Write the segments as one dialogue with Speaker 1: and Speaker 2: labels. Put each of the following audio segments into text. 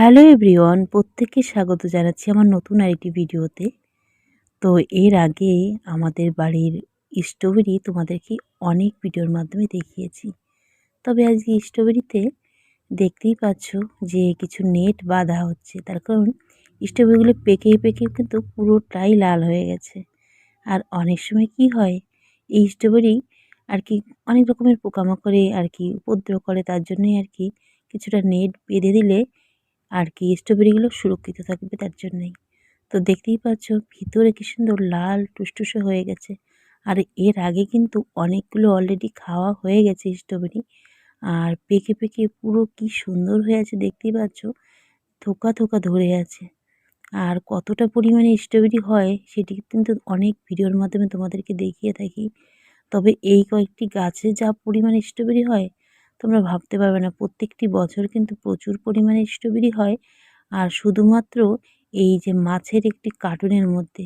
Speaker 1: Hello everyone, প্রত্যেককে স্বাগত জানাচ্ছি আমার নতুন আরেকটি ভিডিওতে। তো এর আগে আমাদের বাড়ির স্ট্রবেরি তোমাদেরকে অনেক ভিডিওর মাধ্যমে দেখিয়েছি। তবে আজকে স্ট্রবেরিতে দেখতেই পাচ্ছ যে কিছু নেট বাঁধা হচ্ছে। তার কারণ স্ট্রবেরিগুলো পেকে পেকে কিন্তু পুরোটাই লাল হয়ে গেছে। আর অনেক সময় কি হয়, এই স্ট্রবেরি আর কি অনেক রকমের পোকামাকড়ে আর কি উপদ্রব করে, তার জন্যই আর কি কিছুটা নেট বেঁধে দিলে আর কি স্ট্রবেরিগুলো সুরক্ষিত থাকবে তার জন্যই। তো দেখতেই পাচ্ছ, ভিতরে কি সুন্দর লাল টুসটুসে হয়ে গেছে। আর এর আগে কিন্তু অনেকগুলো অলরেডি খাওয়া হয়ে গেছে স্ট্রবেরি আর পেকে পেকে পুরো কি সুন্দর হয়ে আছে দেখতেই পাচ্ছ, থোকা থোকা ধরে আছে। আর কতটা পরিমাণে স্ট্রবেরি হয় সেটি কিন্তু অনেক ভিডিওর মাধ্যমে তোমাদেরকে দেখিয়ে থাকি। তবে এই কয়েকটি গাছে যা পরিমাণে স্ট্রবেরি হয় তোমরা ভাবতে পারবে না প্রত্যেকটি বছর কিন্তু প্রচুর পরিমাণে স্ট্রবেরি হয়। আর শুধুমাত্র এই যে মাছের একটি কার্টুনের মধ্যে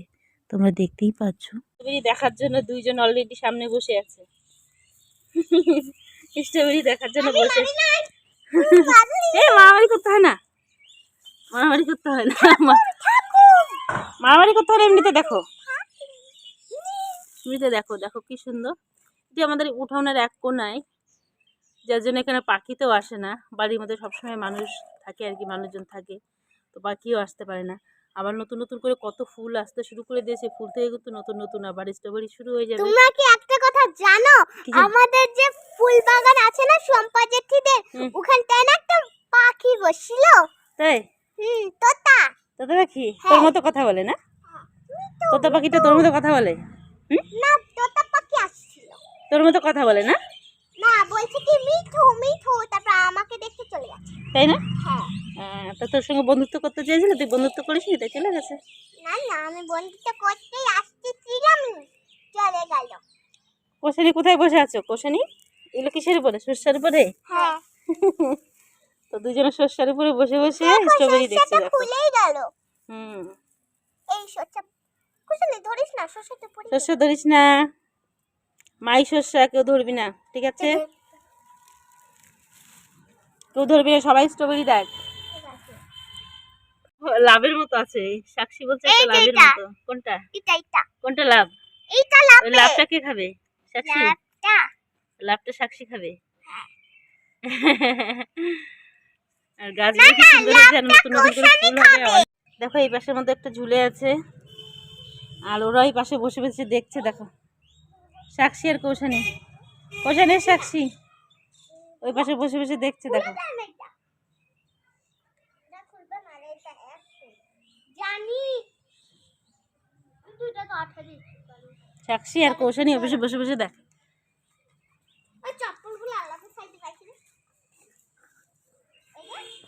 Speaker 1: তোমরা দেখতেই পাচ্ছ।
Speaker 2: স্ট্রবেরি দেখার জন্য দুইজন অলরেডি সামনে বসে আছে। স্ট্রবেরি দেখার জন্য বসে এ মারামারি করতে হয় না। মারামারি করতে হয় না। মারামারি করতে হয় না এমনিতে দেখো। এমনিতে দেখো দেখো কি সুন্দর। এটি আমাদের উঠোনের এক কোনায় যার জন্য এখানে পাখিতেও আসে না। বাড়ির মধ্যে সবসময় মানুষ থাকে আর কি মানুষজন থাকে। তো পাখিও আসতে পারে না। আবার নতুন নতুন করে কত ফুল আসতে শুরু করে দিয়েছে। ফুল থেকে কিন্তু নতুন নতুন আবার স্ট্রবেরি শুরু হয়ে যাবে।
Speaker 3: তোমরা কি একটা কথা জানো? আমাদের যে ফুল বাগান আছে না সম্পা জেঠিদের। ওখানটায় না একটা পাখি বসছিল।
Speaker 2: তাই?
Speaker 3: হুম তোতা।
Speaker 2: তোতা পাখি? তোর মতো কথা বলে না? তোতা পাখিটা তোর মতো কথা বলে?
Speaker 3: না তোতা পাখি আসছিল।
Speaker 2: তোর মতো কথা বলে না
Speaker 3: বলছে কি মিঠু মিঠু তারপর আমাকে দেখতে চলে গেছে
Speaker 2: তাই না?
Speaker 3: হ্যাঁ।
Speaker 2: তা তোর সঙ্গে বন্ধুত্ব করতে চেয়েছিল? তুই বন্ধুত্ব করিস নি? তাই চলে গেছে।
Speaker 3: না না আমি বন্ধুত্ব করতেই আসতেছিলাম চলে গেল।
Speaker 2: কোষানি কোথায় বসে আছো? কোষানি এগুলো কিসের উপরে? শস্যের উপরে?
Speaker 3: হ্যাঁ।
Speaker 2: তো দুজনে শস্যের উপরে বসে বসে স্ট্রবেরি দেখছে দেখো
Speaker 3: খুলেই গেল।
Speaker 2: হুম।
Speaker 3: এই কুশলে ধরিস না? পড়ে
Speaker 2: শস্য ধরিস না। মাই শস্য কেউ ধরবি না। ঠিক আছে? কেউ ধরবি সবাই স্ট্রবেরি দেখ লাভের মতো আছে সাক্ষী বলছে একটা লাভের মতো। কোনটা?
Speaker 3: এটা এটা।
Speaker 2: কোনটা লাভ?
Speaker 3: এইটা
Speaker 2: ওই লাভটা কে খাবে? সাক্ষী?
Speaker 3: লাভটা।
Speaker 2: লাভটা সাক্ষী খাবে। আর গাছগুলো কি সুন্দর আর নতুন নতুন ফুল হবে। দেখো এই পাশের মধ্যে একটা ঝুলে আছে। আর ওরা এই পাশে বসে বসে দেখছে দেখো। সাক্ষী আর কৌশানি। কৌশানি সাক্ষী। ওই পাশে বসে বসে দেখছে দেখো। সাক্ষী আর কৌশানি পাশে বসে বসে দেখ।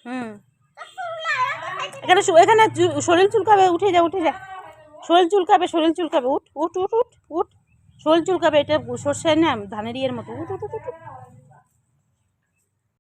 Speaker 2: হুম। এখানে এখানে শরীর চুলকাবে উঠে যা উঠে যা। শরীর চুলকাবে শরীর চুলকাবে। উঠ উঠ উঠ উঠ উঠ। শরীর চুলকাবে এটা সর্ষের না ধানের ইয়ের মতো। উঠ উঠ উঠ, উঠ।